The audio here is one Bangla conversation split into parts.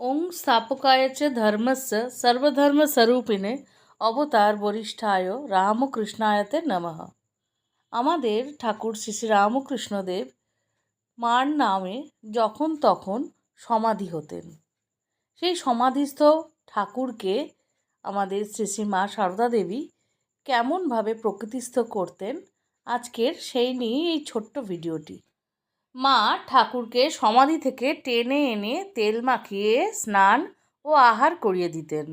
ওং স্থাপকায় চ ধর্মস্য সর্বধর্মস্বরূপিণে অবতার বরিষ্ঠায় রামকৃষ্ণায়তে নমঃ আমাদের ঠাকুর শ্রী শ্রী রামকৃষ্ণদেব মার নামে যখন তখন সমাধি হতেন সেই সমাধিস্থ ঠাকুরকে আমাদের শ্রী শ্রী মা সারদা দেবী কেমনভাবে প্রকৃতিস্থ করতেন আজকের সেই নিয়ে এই ছোট্ট ভিডিওটি মা ঠাকুরকে সমাধি থেকে টেনে এনে তেল মাখিয়ে, স্নান ও আহার করিয়ে দিতেন।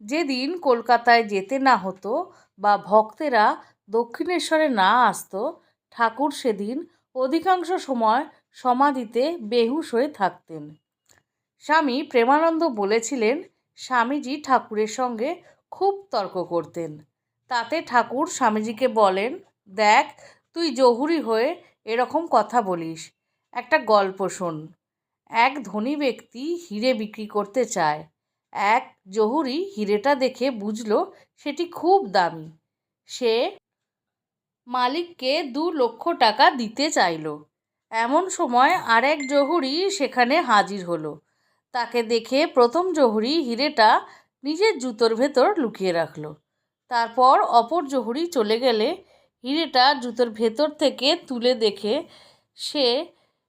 যেদিন কলকাতায় যেতে না হতো বা ভক্তেরা দক্ষিণেশ্বরে না আসতো, ঠাকুর সেদিন অধিকাংশ সময় সমাধিতে বেহুশ হয়ে থাকতেন। স্বামী প্রেমানন্দ বলেছিলেন, স্বামীজি ঠাকুরের সঙ্গে খুব তর্ক করতেন। তাতে ঠাকুর স্বামীজিকে বলেন, দেখ, তুই জহুরি হয়ে এরকম কথা বলিস। একটা গল্প শোন। এক ধনী ব্যক্তি হিরে বিক্রি করতে চায়। এক জহুরি হিরেটা দেখে বুঝলো সেটি খুব দামি। সে মালিককে দু লক্ষ টাকা দিতে চাইল। এমন সময় আরেক জহুরি সেখানে হাজির হলো। তাকে দেখে প্রথম জহুরি হিরেটা নিজের জুতোর ভেতর লুকিয়ে রাখল। তারপর অপর জহুরি চলে গেলে হিরেটা জুতোর ভেতর থেকে তুলে দেখে সে,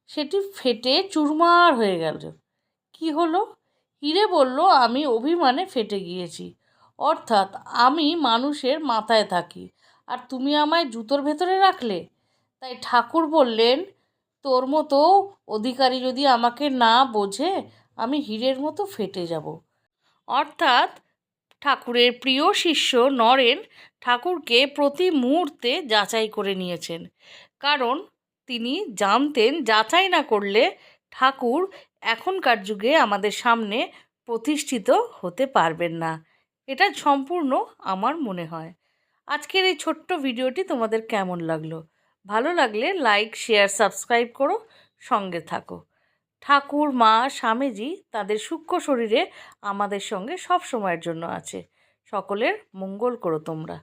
সেটি ফেটে চুরমার হয়ে গেল। কি হলো? হিরে বলল, আমি অভিমানে ফেটে গিয়েছি। অর্থাৎ আমি মানুষের মাথায় থাকি। আর তুমি আমায় জুতোর ভেতরে রাখলে? তাই ঠাকুর বললেন, তোর মতো অধিকারী যদি আমাকে না বোঝে, আমি হীরের মতো ফেটে যাব। অর্থাৎ ঠাকুরের প্রিয় শিষ্য নরেন ঠাকুরকে প্রতি মুহূর্তে যাচাই করে নিয়েছেন। কারণ তিনি জানতেন যাচাই না করলে ঠাকুর এখনকার যুগে আমাদের সামনে প্রতিষ্ঠিত হতে পারবেন না। এটা সম্পূর্ণ আমার মনে হয়। আজকের এই ছোট্ট ভিডিওটি তোমাদের কেমন লাগল? ভালো লাগলে লাইক, শেয়ার, সাবস্ক্রাইব করো। সঙ্গে থাকো। ঠাকুর, মা, স্বামীজি তাদের সূক্ষ্ম শরীরে আমাদের সঙ্গে সব সময়ের জন্য আছে। সকলের মঙ্গল করো তোমরা।